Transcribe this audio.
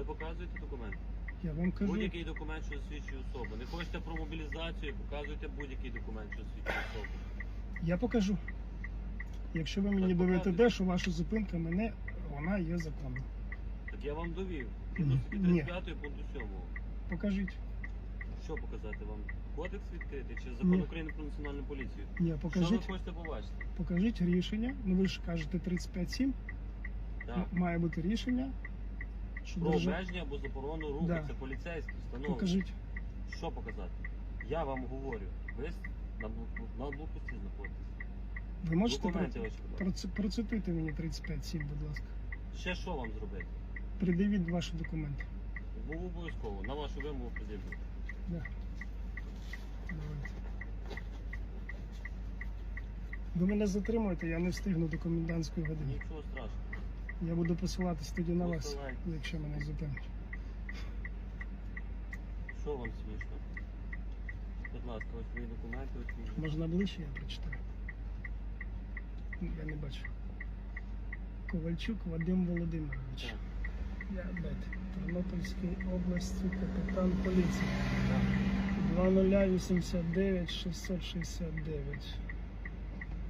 Ви показуєте документ? Я вам кажу, Будь-який документ, що засвідчує особу. Не хочете про мобілізацію, показуйте будь-який документ, що засвідчує особу. я покажу. Якщо ви мені Так доведете, показуйте. що ваша зупинка мене, вона є законна. Так я вам довів. Ні. Статті 35 пункту 7. Покажіть. Що показати вам? Кодекс відкрити чи закон Ні. України про національну поліцію? Ні, Що ви покажіть, хочете побачити? покажіть рішення. Ну ви ж кажете 35.7. Так. Має бути рішення. Про держа- обмеження або заборону руху, Да. це поліцейські встанови. Покажіть. Що показати? Я вам говорю. Ви на блок- на блокпості знаходитесь. Ви можете Документи про- ваші, будь ласка. проц- процитуйте мені 35.7, будь ласка. Ще що вам зробити? Придивіть ваші документи. Був обов'язково. На вашу вимогу. Да. Давайте. Ви мене затримуєте, я не встигну до комендантської години. Нічого страшного. Я буду посилатись тоді на вас, якщо мене зупинять. Що вам смішно? Будь ласка, ось мої документи, ось мої. Можна ближче, я прочитаю. Я не бачу. Ковальчук Вадим Володимирович. Так, Я дайте. Тернопільської області, капітан поліції. так. 2089 669.